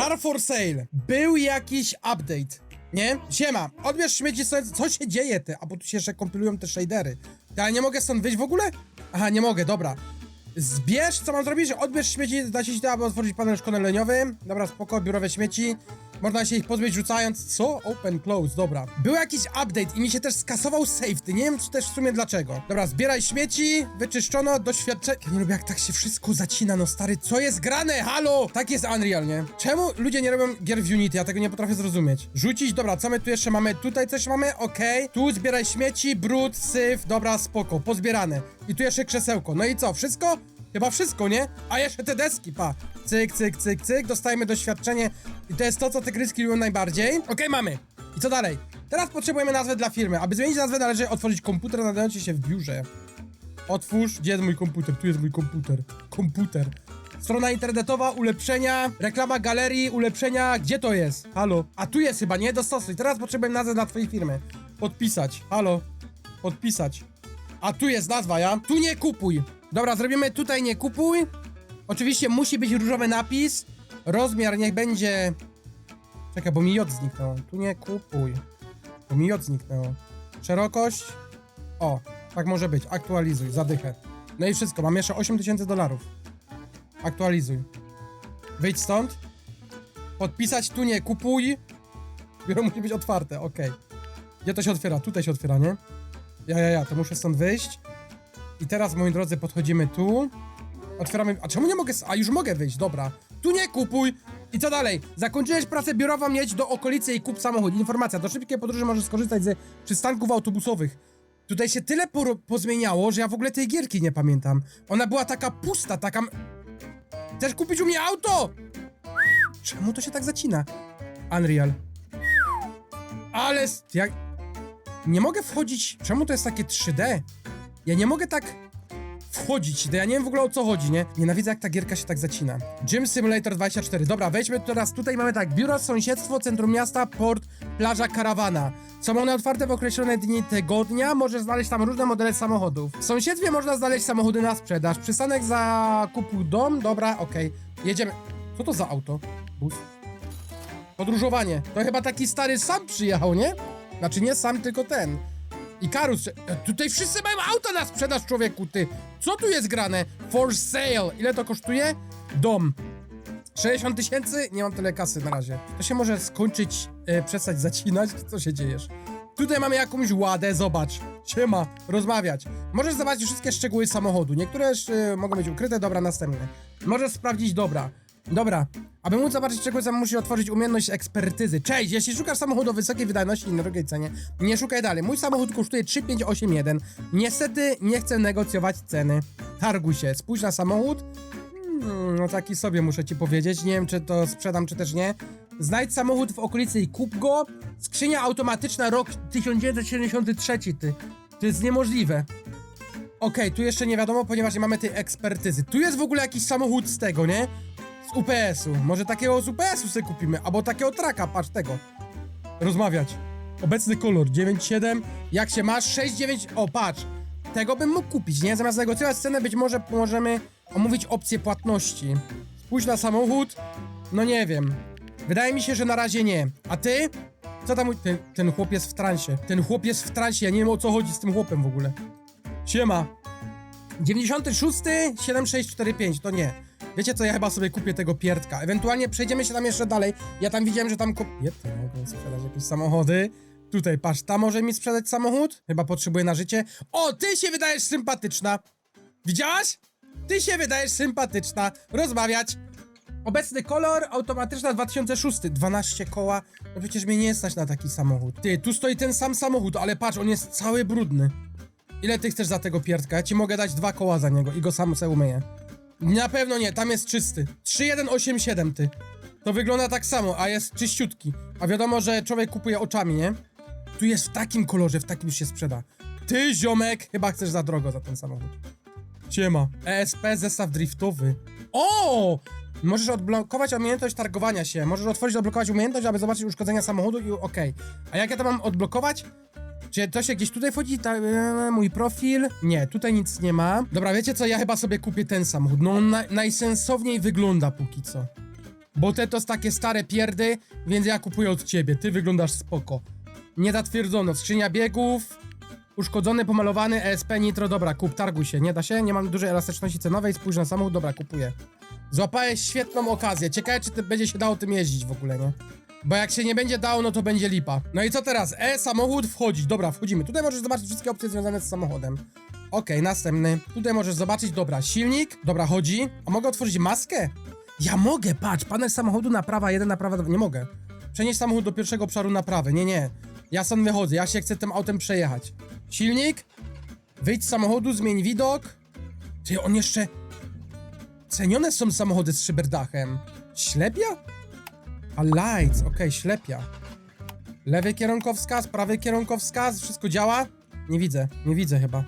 Car for sale. Był jakiś update. Nie? Siema, odbierz śmieci sobie. Co się dzieje ty? A bo tu się jeszcze kompilują te shadery. Ale nie mogę stąd wyjść w ogóle? Aha, nie mogę, dobra. Zbierz, co mam zrobić? Odbierz śmieci, da się aby otworzyć panel szkoleniowy. Dobra, spoko, biurowe śmieci. Można się ich pozbyć rzucając. Co? Open, close, dobra. Był jakiś update i mi się też skasował safety. Nie wiem też w sumie dlaczego. Dobra, zbieraj śmieci, wyczyszczono, doświadczenie. Ja nie lubię jak tak się wszystko zacina, no stary. Co jest grane? Halo! Tak jest Unreal, nie? Czemu ludzie nie robią gier w Unity? Ja tego nie potrafię zrozumieć. Rzucić, dobra, co my tu jeszcze mamy? Tutaj coś mamy, okej. Tu zbieraj śmieci, brud, syf, dobra, spoko, pozbierane. I tu jeszcze krzesełko. No i co, wszystko? Chyba wszystko, nie? A jeszcze te deski, pa. Cyk, cyk, cyk, cyk, dostajemy doświadczenie i to jest to, co te gryski lubią najbardziej. Okej, mamy. I co dalej? Teraz potrzebujemy nazwę dla firmy. Aby zmienić nazwę, należy otworzyć komputer nadający się w biurze. Otwórz, gdzie jest mój komputer? Tu jest mój komputer. Komputer. Strona internetowa, ulepszenia, reklama galerii, ulepszenia, gdzie to jest? Halo? A tu jest chyba, nie? Dostosuj. Teraz potrzebuję nazwę dla twojej firmy. Podpisać. Halo? Podpisać. A tu jest nazwa, ja? Tu nie kupuj. Dobra, zrobimy tutaj nie kupuj. Oczywiście musi być różowy napis. Rozmiar niech będzie... Czekaj, bo mi J zniknęło. Tu nie kupuj. Bo mi J zniknęło. Szerokość. O, tak może być. Aktualizuj, zadychę. No i wszystko, mam jeszcze 8000 dolarów. Aktualizuj. Wyjdź stąd. Podpisać, tu nie kupuj. Biuro musi być otwarte, okej. Gdzie to się otwiera? Tutaj się otwiera, nie? Ja, ja, ja, to muszę stąd wyjść. I teraz, moi drodzy, podchodzimy tu. Otwieramy. A czemu nie mogę. A już mogę wyjść, dobra. Tu nie kupuj! I co dalej? Zakończyłeś pracę biurową, jedź do okolicy i kup samochód. Informacja, do szybkiej podróży możesz skorzystać ze przystanków autobusowych. Tutaj się tyle pozmieniało, że ja w ogóle tej gierki nie pamiętam. Ona była taka pusta, taka... Chcesz kupić u mnie auto? Czemu to się tak zacina? Unreal. Ale... Jak... Nie mogę wchodzić... Czemu to jest takie 3D? Ja nie mogę tak wchodzić, to ja nie wiem w ogóle o co chodzi, nie? Nienawidzę jak ta gierka się tak zacina. Gym Simulator 24. Dobra, wejdźmy teraz, tutaj mamy tak, biuro, sąsiedztwo, centrum miasta, port, plaża, karawana. Są one otwarte w określone dni tygodnia, możesz znaleźć tam różne modele samochodów. W sąsiedztwie można znaleźć samochody na sprzedaż. Przystanek zakupu dom, dobra, okej. Jedziemy. Co to za auto? Bus. Podróżowanie. To chyba taki stary sam przyjechał, nie? Znaczy nie sam, tylko ten. I Karus, e, tutaj wszyscy mają auta na sprzedaż, człowieku, ty. Co tu jest grane? For sale. Ile to kosztuje? Dom. 60 tysięcy? Nie mam tyle kasy na razie. To się może skończyć, e, przestać zacinać? Co się dziejesz? Tutaj mamy jakąś ładę, zobacz. Siema, rozmawiać. Możesz zobaczyć wszystkie szczegóły samochodu. Niektóre e, mogą być ukryte, dobra, następne. Możesz sprawdzić, dobra. Dobra. Aby móc zobaczyć szczegóły, sam musisz otworzyć umiejętność ekspertyzy. Cześć, jeśli szukasz samochodu o wysokiej wydajności i drogiej cenie, nie szukaj dalej. Mój samochód kosztuje 3581. Niestety nie chcę negocjować ceny. Targuj się, spójrz na samochód. Hmm, no taki sobie muszę ci powiedzieć. Nie wiem, czy to sprzedam, czy też nie. Znajdź samochód w okolicy i kup go. Skrzynia automatyczna, rok 1973, ty. To jest niemożliwe. Okej, tu jeszcze nie wiadomo, ponieważ nie mamy tej ekspertyzy. Tu jest w ogóle jakiś samochód z tego, nie? Z UPS-u. Może takiego z UPS-u sobie kupimy, albo takiego traka, patrz tego. Rozmawiać. Obecny kolor 97. Jak się masz? 69. O, patrz. Tego bym mógł kupić, nie? Zamiast negocjować cenę, być może możemy omówić opcję płatności. Spójrz na samochód. No nie wiem. Wydaje mi się, że na razie nie. A ty? Co tam? Ten, ten chłop jest w transie. Ten chłop jest w transie. Ja nie wiem o co chodzi z tym chłopem w ogóle. Siema. 96 7645 to nie. Wiecie co, ja chyba sobie kupię tego pierdka. Ewentualnie przejdziemy się tam jeszcze dalej. Ja tam widziałem, że tam kobiety mogą sprzedać jakieś samochody. Tutaj, patrz, ta może mi sprzedać samochód? Chyba potrzebuje na życie. O, ty się wydajesz sympatyczna. Widziałaś? Ty się wydajesz sympatyczna. Rozmawiać. Obecny kolor, automatyczna 2006. 12 koła. No przecież mnie nie stać na taki samochód. Ty, tu stoi ten sam samochód, ale patrz, on jest cały brudny. Ile ty chcesz za tego pierdka? Ja ci mogę dać dwa koła za niego i go sam sobie umyję. Na pewno nie, tam jest czysty. 3187 ty. To wygląda tak samo, a jest czyściutki. A wiadomo, że człowiek kupuje oczami, nie? Tu jest w takim kolorze, w takim już się sprzeda. Ty, ziomek, chyba chcesz za drogo za ten samochód. Siema. ESP zestaw driftowy. O! Możesz odblokować umiejętność targowania się. Możesz otworzyć, odblokować umiejętność, aby zobaczyć uszkodzenia samochodu i okej. A jak ja to mam odblokować? Czy to się tutaj wchodzi? Ta, e, mój profil? Nie, tutaj nic nie ma. Dobra, wiecie co? Ja chyba sobie kupię ten samochód. No on na, najsensowniej wygląda póki co. Bo te to jest takie stare pierdy, więc ja kupuję od ciebie. Ty wyglądasz spoko. Nie zatwierdzono. Skrzynia biegów. Uszkodzony, pomalowany, ESP, nitro. Dobra, kup, targuj się. Nie da się? Nie mam dużej elastyczności cenowej. Spójrz na samochód. Dobra, kupuję. Złapałeś świetną okazję. Ciekawe, czy ty, będzie się dało tym jeździć w ogóle, nie? Bo jak się nie będzie dało, no to będzie lipa. No i co teraz? E, samochód, wchodzić. Dobra, wchodzimy. Tutaj możesz zobaczyć wszystkie opcje związane z samochodem. Okej, następny. Tutaj możesz zobaczyć, dobra, silnik. Dobra, chodzi. A mogę otworzyć maskę? Ja mogę, patrz, panel samochodu naprawa jeden, naprawa. Nie mogę. Przenieść samochód do pierwszego obszaru naprawy. Nie, nie. Ja stąd wychodzę, ja się chcę tym autem przejechać. Silnik. Wyjdź z samochodu, zmień widok. Ty, on jeszcze... Cenione są samochody z szyberdachem. Ślepia? A lights, okej, ślepia. Lewy kierunkowskaz, prawy kierunkowskaz, wszystko działa? Nie widzę, nie widzę chyba.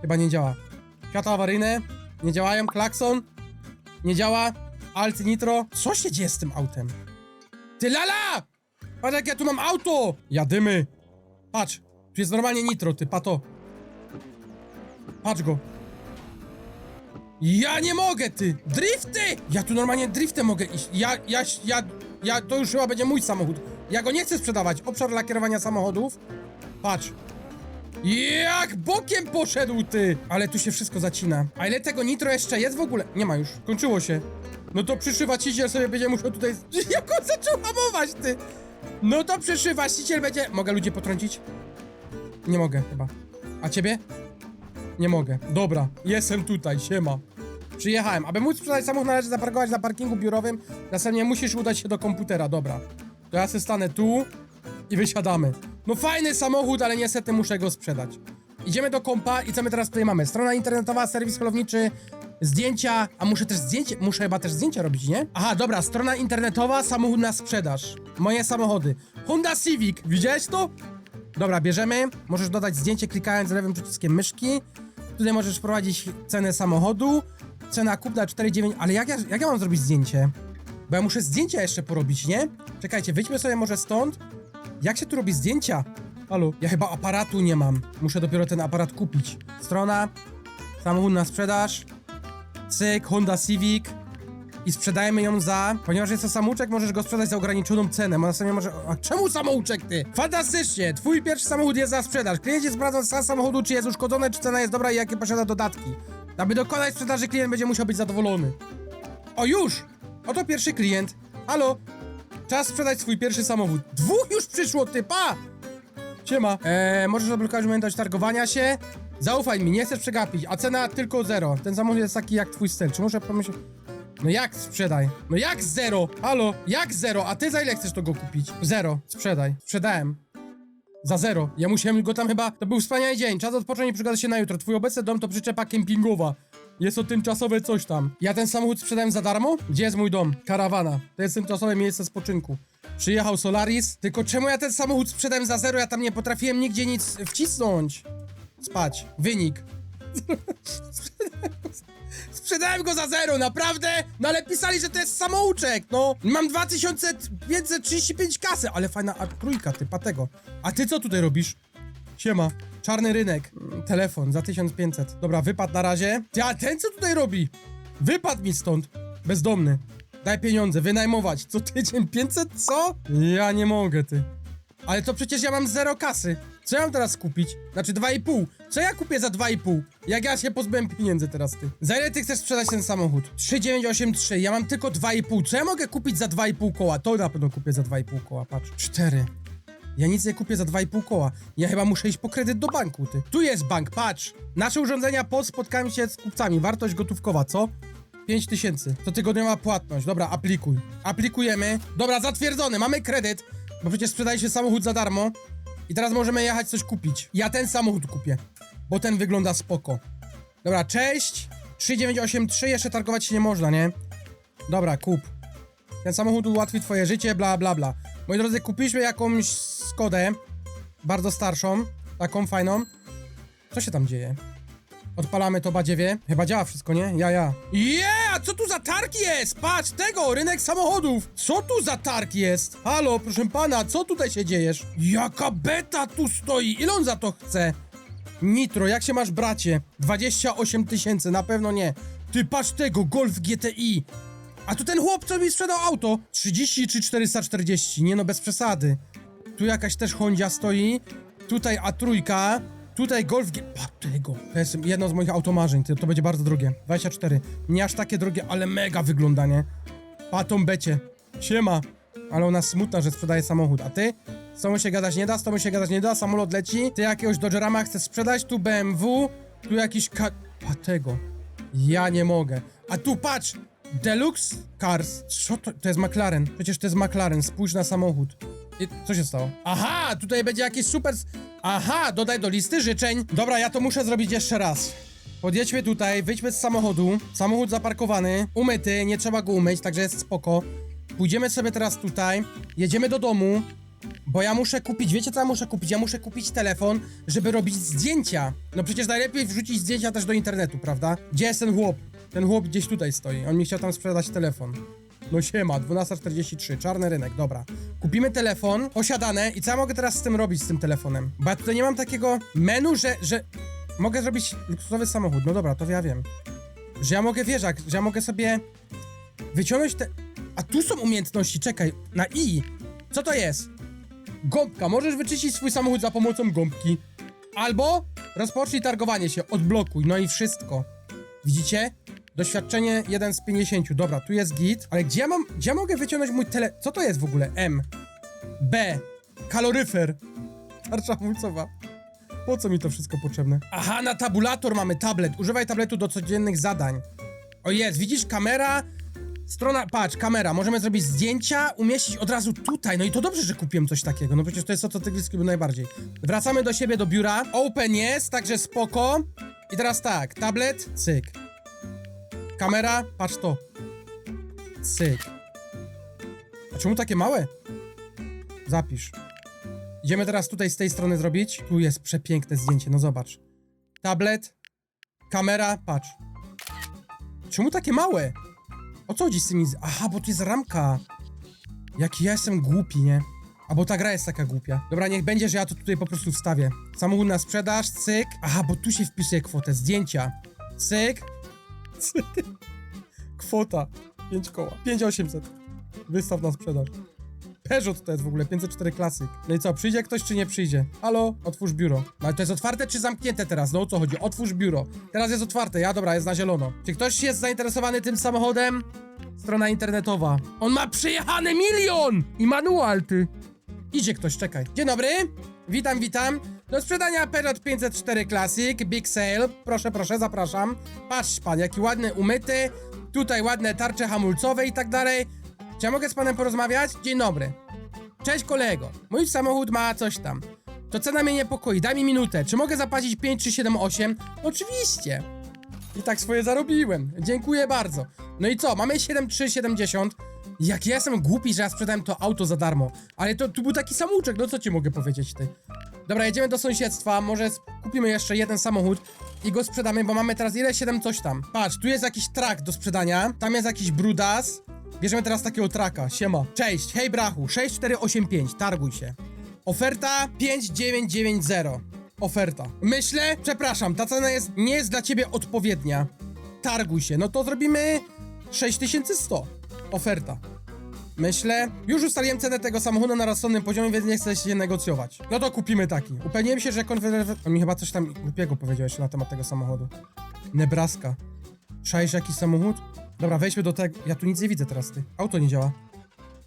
Chyba nie działa. Światła awaryjne, nie działają, klakson, nie działa, alt nitro. Co się dzieje z tym autem? Ty lala! Patrz jak ja tu mam auto! Jadymy. Patrz, tu jest normalnie nitro, ty, pato. Patrz go. Ja nie mogę, ty! Drifty! Ja tu normalnie driftem mogę iść. Ja, ja, ja, ja, to już chyba będzie mój samochód. Ja go nie chcę sprzedawać. Obszar lakierowania samochodów. Patrz. Jak bokiem poszedł, ty! Ale tu się wszystko zacina. A ile tego nitro jeszcze jest w ogóle? Nie ma już. Kończyło się. No to przyszły właściciel sobie będzie musiał tutaj... Jak on zaczął hamować, ty! No to przyszły właściciel będzie... Mogę ludzi potrącić? Nie mogę chyba. A ciebie? Nie mogę. Dobra, jestem tutaj, siema. Przyjechałem. Aby móc sprzedać samochód, należy zaparkować na parkingu biurowym. Następnie musisz udać się do komputera, dobra. To ja se stanę tu i wysiadamy. No fajny samochód, ale niestety muszę go sprzedać. Idziemy do kompa i co my teraz tutaj mamy? Strona internetowa, serwis holowniczy, zdjęcia, a muszę też zdjęcie, muszę chyba też zdjęcia robić, nie? Aha, dobra, strona internetowa, samochód na sprzedaż. Moje samochody. Honda Civic, widziałeś to? Dobra, bierzemy. Możesz dodać zdjęcie klikając lewym przyciskiem myszki. Tutaj możesz wprowadzić cenę samochodu. Cena kupna 4,9. Ale jak ja, jak ja mam zrobić zdjęcie? Bo ja muszę zdjęcia jeszcze porobić, nie? Czekajcie, wyjdźmy sobie może stąd. Jak się tu robi zdjęcia? Halo? Ja chyba aparatu nie mam. Muszę dopiero ten aparat kupić. Strona. Samochód na sprzedaż. Cyk, Honda Civic. I sprzedajemy ją za... Ponieważ jest to samouczek, możesz go sprzedać za ograniczoną cenę. Może sobie może... A czemu samouczek, ty? Fantastycznie! Twój pierwszy samochód jest za sprzedaż. Kliencie sprawdzą stan samochodu, czy jest uszkodzony, czy cena jest dobra i jakie posiada dodatki. Aby dokonać sprzedaży, klient będzie musiał być zadowolony. O, już! Oto pierwszy klient. Halo? Czas sprzedać swój pierwszy samochód. Dwóch już przyszło, ty, pa! Siema. Eee, możesz zablokować umiejętność targowania się. Zaufaj mi, nie chcesz przegapić, a cena tylko zero. Ten samochód jest taki jak twój styl. Czy muszę pomyśleć... No jak sprzedaj? No jak zero? Halo? Jak zero? A ty za ile chcesz to go kupić? Zero. Sprzedaj. Sprzedałem. Za zero. Ja musiałem go tam chyba... To był wspaniały dzień. Czas odpocząć i przygotować się na jutro. Twój obecny dom to przyczepa kempingowa. Jest to tymczasowe coś tam. Ja ten samochód sprzedałem za darmo? Gdzie jest mój dom? Karawana. To jest tymczasowe miejsce spoczynku. Przyjechał Solaris. Tylko czemu ja ten samochód sprzedałem za zero? Ja tam nie potrafiłem nigdzie nic wcisnąć. Spać. Wynik. Sprzedałem go za zero, naprawdę? No ale pisali, że to jest samouczek, no. Mam 2535 kasy, ale fajna a, trójka, ty, patego. A ty co tutaj robisz? Siema. Czarny rynek. Telefon za 1500. Dobra, wypad na razie. Ty, a ten co tutaj robi? Wypadł mi stąd. Bezdomny. Daj pieniądze, wynajmować. Co tydzień 500? Co? Ja nie mogę, ty. Ale to przecież ja mam zero kasy. Co ja mam teraz kupić? Znaczy 2,5. Co ja kupię za 2,5? Jak ja się pozbyłem pieniędzy teraz, ty. Za ile ty chcesz sprzedać ten samochód? 3983. Ja mam tylko 2,5. Co ja mogę kupić za 2,5 koła? To na pewno kupię za 2,5 koła, patrz. 4. Ja nic nie kupię za 2,5 koła. Ja chyba muszę iść po kredyt do banku, ty. Tu jest bank, patrz. Nasze urządzenia po spotkaniu się z kupcami. Wartość gotówkowa, co? 5 tysięcy. To tygodniowa płatność. Dobra, aplikuj. Aplikujemy. Dobra, zatwierdzony. Mamy kredyt. Bo przecież sprzedaje się samochód za darmo. I teraz możemy jechać coś kupić. Ja ten samochód kupię. Bo ten wygląda spoko. Dobra, cześć. 3983. Jeszcze targować się nie można, nie? Dobra, kup. Ten samochód ułatwi twoje życie, bla, bla, bla. Moi drodzy, kupiliśmy jakąś Skodę. Bardzo starszą. Taką fajną. Co się tam dzieje? Odpalamy to badziewie. Chyba działa wszystko, nie? Ja, ja. Yeah! Co tu za targ jest? Patrz, tego! Rynek samochodów! Co tu za targ jest? Halo, proszę pana, co tutaj się dziejesz? Jaka beta tu stoi? Ile on za to chce? Nitro, jak się masz, bracie? 28 tysięcy, na pewno nie. Ty, patrz tego, Golf GTI. A tu ten chłop, co mi sprzedał auto. 30 czy 440, nie no, bez przesady. Tu jakaś też Hondzia stoi. Tutaj A3. Tutaj Golf G... Patego. To jest jedno z moich automarzeń, to będzie bardzo drogie. 24. Nie aż takie drogie, ale mega wygląda, nie? Patą becie. Siema. Ale ona smutna, że sprzedaje samochód. A ty? Z tobą się gadać nie da, z tobą się gadać nie da, samolot leci. Ty jakiegoś Dodgerama chcesz sprzedać, tu BMW, tu jakiś ka... Patego. Ja nie mogę. A tu patrz! Deluxe Cars. Co to? To jest McLaren. Przecież to jest McLaren. Spójrz na samochód. I co się stało? Aha, tutaj będzie jakiś super... Aha, dodaj do listy życzeń. Dobra, ja to muszę zrobić jeszcze raz. Podjedźmy tutaj, wyjdźmy z samochodu. Samochód zaparkowany, umyty, nie trzeba go umyć, także jest spoko. Pójdziemy sobie teraz tutaj, jedziemy do domu, bo ja muszę kupić, wiecie co ja muszę kupić? Ja muszę kupić telefon, żeby robić zdjęcia. No przecież najlepiej wrzucić zdjęcia też do internetu, prawda? Gdzie jest ten chłop? Ten chłop gdzieś tutaj stoi, on mi chciał tam sprzedać telefon. No siema, 12.43, czarny rynek, dobra. Kupimy telefon, posiadane i co ja mogę teraz z tym robić, z tym telefonem? Bo ja tutaj nie mam takiego menu, że, że mogę zrobić luksusowy samochód, no dobra, to ja wiem. Że ja mogę, wiesz, jak, że ja mogę sobie wyciągnąć te... A tu są umiejętności, czekaj, na i. Co to jest? Gąbka, możesz wyczyścić swój samochód za pomocą gąbki. Albo rozpocznij targowanie się, odblokuj, no i wszystko. Widzicie? Doświadczenie 1 z 50. Dobra, tu jest git, ale gdzie ja mam, gdzie ja mogę wyciągnąć mój tele... Co to jest w ogóle? M. B. Kaloryfer. Tarcza hamulcowa. Po co mi to wszystko potrzebne? Aha, na tabulator mamy tablet. Używaj tabletu do codziennych zadań. O jest, widzisz, kamera, strona, patrz, kamera, możemy zrobić zdjęcia, umieścić od razu tutaj, no i to dobrze, że kupiłem coś takiego, no przecież to jest to, co tygryskie był najbardziej. Wracamy do siebie, do biura, open jest, także spoko. I teraz tak, tablet, cyk. Kamera, patrz to. Cyk. A czemu takie małe? Zapisz. Idziemy teraz tutaj z tej strony zrobić. Tu jest przepiękne zdjęcie, no zobacz. Tablet, kamera, patrz. Czemu takie małe? O co chodzi z tymi... Aha, bo tu jest ramka. Jaki ja jestem głupi, nie? A bo ta gra jest taka głupia. Dobra, niech będzie, że ja to tutaj po prostu wstawię. Samochód na sprzedaż, cyk. Aha, bo tu się wpisuje kwotę. Zdjęcia. Cyk. Kwota. 5 koła. 5800. Wystaw na sprzedaż. Peugeot to jest w ogóle, 504 klasyk. No i co, przyjdzie ktoś czy nie przyjdzie? Halo? Otwórz biuro. No ale to jest otwarte czy zamknięte teraz? No o co chodzi? Otwórz biuro. Teraz jest otwarte, ja dobra, jest na zielono. Czy ktoś jest zainteresowany tym samochodem? Strona internetowa. On ma przejechany milion! I manual, ty. Idzie ktoś, czekaj. Dzień dobry. Witam, witam. Do sprzedania Peugeot 504 Classic, Big Sale. Proszę, proszę, zapraszam. Patrz pan, jaki ładny, umyty. Tutaj ładne tarcze hamulcowe i tak dalej. Czy ja mogę z panem porozmawiać? Dzień dobry. Cześć kolego. Mój samochód ma coś tam. To cena mnie niepokoi. Daj mi minutę. Czy mogę zapłacić 5 czy 7, 8? Oczywiście. I tak swoje zarobiłem. Dziękuję bardzo. No i co? Mamy 7,370. Jak ja jestem głupi, że ja sprzedałem to auto za darmo. Ale to tu był taki samouczek, no co ci mogę powiedzieć ty? Dobra, jedziemy do sąsiedztwa, może kupimy jeszcze jeden samochód i go sprzedamy, bo mamy teraz ile? 7 coś tam. Patrz, tu jest jakiś trak do sprzedania, tam jest jakiś brudas. Bierzemy teraz takiego traka, siema. Cześć, hej brachu, 6485, targuj się. Oferta 5990. Oferta. Myślę, przepraszam, ta cena jest, nie jest dla ciebie odpowiednia. Targuj się, no to zrobimy 6100. Oferta. Myślę, już ustaliłem cenę tego samochodu na rozsądnym poziomie, więc nie chcę się negocjować. No to kupimy taki. Upewniłem się, że konwerter... On mi chyba coś tam głupiego powiedział jeszcze na temat tego samochodu. Nebraska. Szajesz jakiś samochód? Dobra, wejdźmy do tego. Ja tu nic nie widzę teraz, ty. Auto nie działa.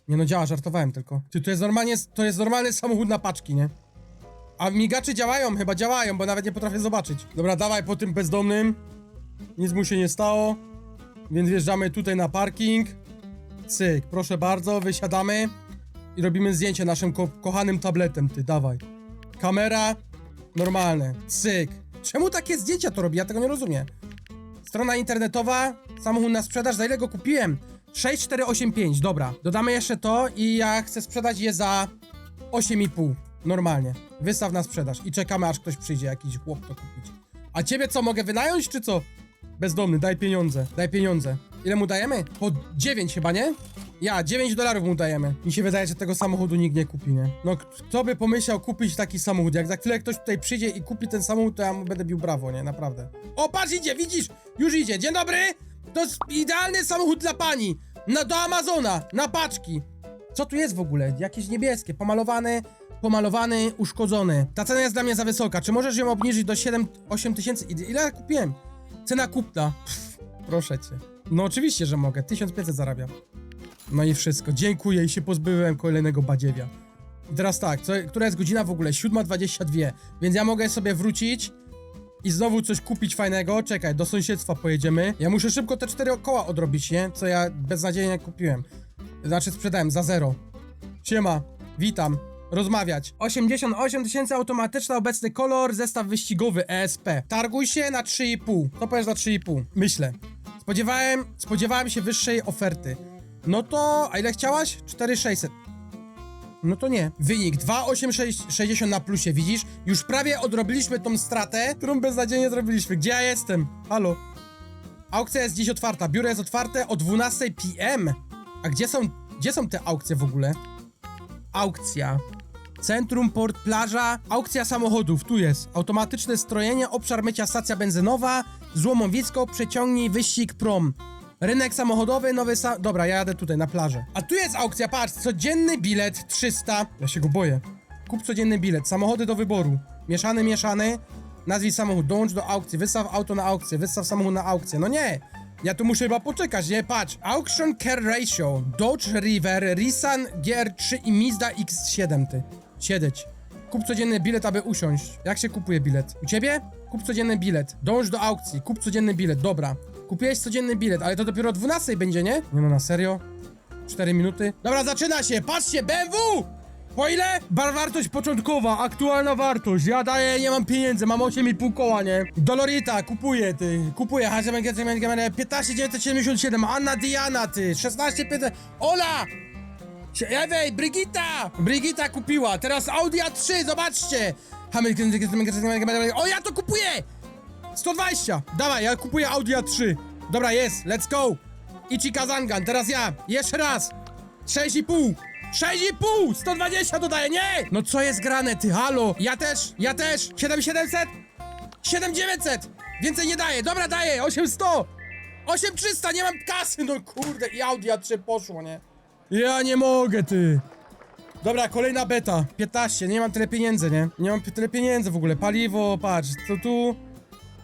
Nie no, działa, żartowałem tylko. Ty, to jest normalnie, to jest normalny samochód na paczki, nie? A migacze działają, chyba działają, bo nawet nie potrafię zobaczyć. Dobra, dawaj po tym bezdomnym. Nic mu się nie stało. Więc wjeżdżamy tutaj na parking. Cyk, proszę bardzo, wysiadamy i robimy zdjęcie naszym ko kochanym tabletem, ty, dawaj. Kamera, normalne, cyk. Czemu takie zdjęcia to robi? Ja tego nie rozumiem. Strona internetowa, samochód na sprzedaż, za ile go kupiłem? 6485, dobra. Dodamy jeszcze to i ja chcę sprzedać je za 8,5. Normalnie. Wystaw na sprzedaż i czekamy aż ktoś przyjdzie, jakiś chłop to kupić. A ciebie co, mogę wynająć czy co? Bezdomny, daj pieniądze, daj pieniądze. Ile mu dajemy? Po 9 chyba, nie? Ja, 9 dolarów mu dajemy. Mi się wydaje, że tego samochodu nikt nie kupi, nie? No, kto by pomyślał kupić taki samochód? Jak za chwilę ktoś tutaj przyjdzie i kupi ten samochód, to ja mu będę bił brawo, nie? Naprawdę. O, patrz, idzie, widzisz? Już idzie. Dzień dobry! To jest idealny samochód dla pani. No do Amazona, na paczki. Co tu jest w ogóle? Jakieś niebieskie, pomalowany, pomalowany, uszkodzony. Ta cena jest dla mnie za wysoka. Czy możesz ją obniżyć do 7-8 tysięcy? Ile kupiłem? Cena kupna. Pff, proszę cię. No oczywiście, że mogę. 1500 zarabiam. No i wszystko. Dziękuję i się pozbyłem kolejnego badziewia. I teraz tak, co, która jest godzina w ogóle? 7.22, więc ja mogę sobie wrócić i znowu coś kupić fajnego. Czekaj, do sąsiedztwa pojedziemy. Ja muszę szybko te cztery koła odrobić, nie? Co ja beznadziejnie kupiłem. Znaczy sprzedałem za zero. Siema, witam. Rozmawiać. 88 tysięcy automatyczna, obecny kolor, zestaw wyścigowy ESP. Targuj się na 3,5. Co powiesz na 3,5? Myślę. Spodziewałem, spodziewałem się wyższej oferty. No to, a ile chciałaś? 4,600. No to nie. Wynik 2,8660 na plusie, widzisz? Już prawie odrobiliśmy tą stratę, którą beznadziejnie zrobiliśmy. Gdzie ja jestem? Halo? Aukcja jest dziś otwarta, biuro jest otwarte o 12 PM. A gdzie są, gdzie są te aukcje w ogóle? Aukcja. Centrum, port, plaża, aukcja samochodów, tu jest. Automatyczne strojenie, obszar mycia, stacja benzynowa, złomowisko, przeciągnij, wyścig, prom. Rynek samochodowy, nowy sa... Dobra, ja jadę tutaj, na plażę. A tu jest aukcja, patrz, codzienny bilet 300. Ja się go boję. Kup codzienny bilet, samochody do wyboru. Mieszany, mieszany. Nazwij samochód, dołącz do aukcji, wystaw auto na aukcję, wystaw samochód na aukcję. No nie! Ja tu muszę chyba poczekać, nie? Patrz. Auction Care Ratio, Dodge River, Nissan GR3 i Mazda X7, ty. Siedeć. Kup codzienny bilet, aby usiąść. Jak się kupuje bilet? U ciebie? Kup codzienny bilet. Dąż do aukcji. Kup codzienny bilet. Dobra. Kupiłeś codzienny bilet, ale to dopiero o 12 będzie, nie? Nie no, na serio? 4 minuty? Dobra, zaczyna się. Patrzcie, BMW! Po ile? Bar wartość początkowa, aktualna wartość. Ja daję, nie mam pieniędzy, mam 8,5 koła, nie? Dolorita, kupuję, ty. Kupuję. 15977. Anna Diana, ty. 16, 5. Ola! Sie- Ewej, Brigita! Brigita kupiła, teraz Audi A3, zobaczcie! O, ja to kupuję! 120! Dawaj, ja kupuję Audi A3. Dobra, jest, let's go! Ichi Kazangan, teraz ja, jeszcze raz! 6,5! 6,5! 120 dodaję, nie! No co jest grane, ty, halo? Ja też, ja też! 7700? 7900! Więcej nie daję, dobra, daję! 8100! 8300, nie mam kasy, no kurde, i Audi A3 poszło, nie? Ja nie mogę, ty! Dobra, kolejna beta. 15, nie mam tyle pieniędzy, nie? Nie mam tyle pieniędzy w ogóle. Paliwo, patrz, to tu...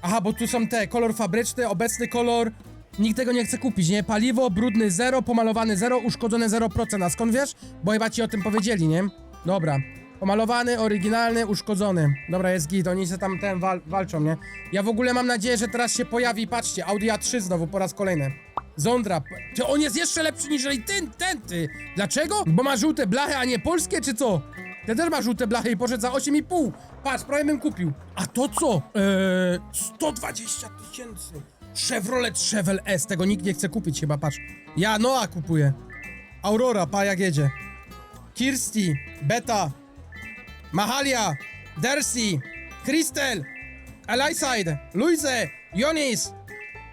Aha, bo tu są te, kolor fabryczny, obecny kolor. Nikt tego nie chce kupić, nie? Paliwo, brudny 0, pomalowany 0, uszkodzony 0%. A skąd wiesz? Bo chyba ci o tym powiedzieli, nie? Dobra. Pomalowany, oryginalny, uszkodzony. Dobra, jest git, oni się tam ten wal walczą, nie? Ja w ogóle mam nadzieję, że teraz się pojawi, patrzcie, Audi A3 znowu po raz kolejny. Zondra, czy on jest jeszcze lepszy niż ten, ten, ty? Dlaczego? Bo ma żółte blachy, a nie polskie, czy co? Ten też ma żółte blachy i poszedł za 8,5. Patrz, prawie bym kupił. A to co? Eee, 120 tysięcy. Chevrolet Chevelle S, tego nikt nie chce kupić chyba, patrz. Ja Noa kupuję. Aurora, pa jak jedzie. Kirsty, Beta, Mahalia, Dersi, Krystel, Eliside, Luise, Jonis.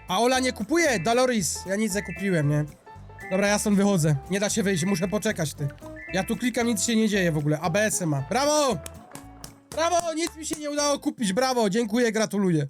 A Ola nie kupuje, Daloris. Ja nic nie kupiłem, nie? Dobra, ja stąd wychodzę. Nie da się wyjść, muszę poczekać, ty. Ja tu klikam, nic się nie dzieje w ogóle. ABS ma. Brawo! Brawo! Nic mi się nie udało kupić, brawo! Dziękuję, gratuluję.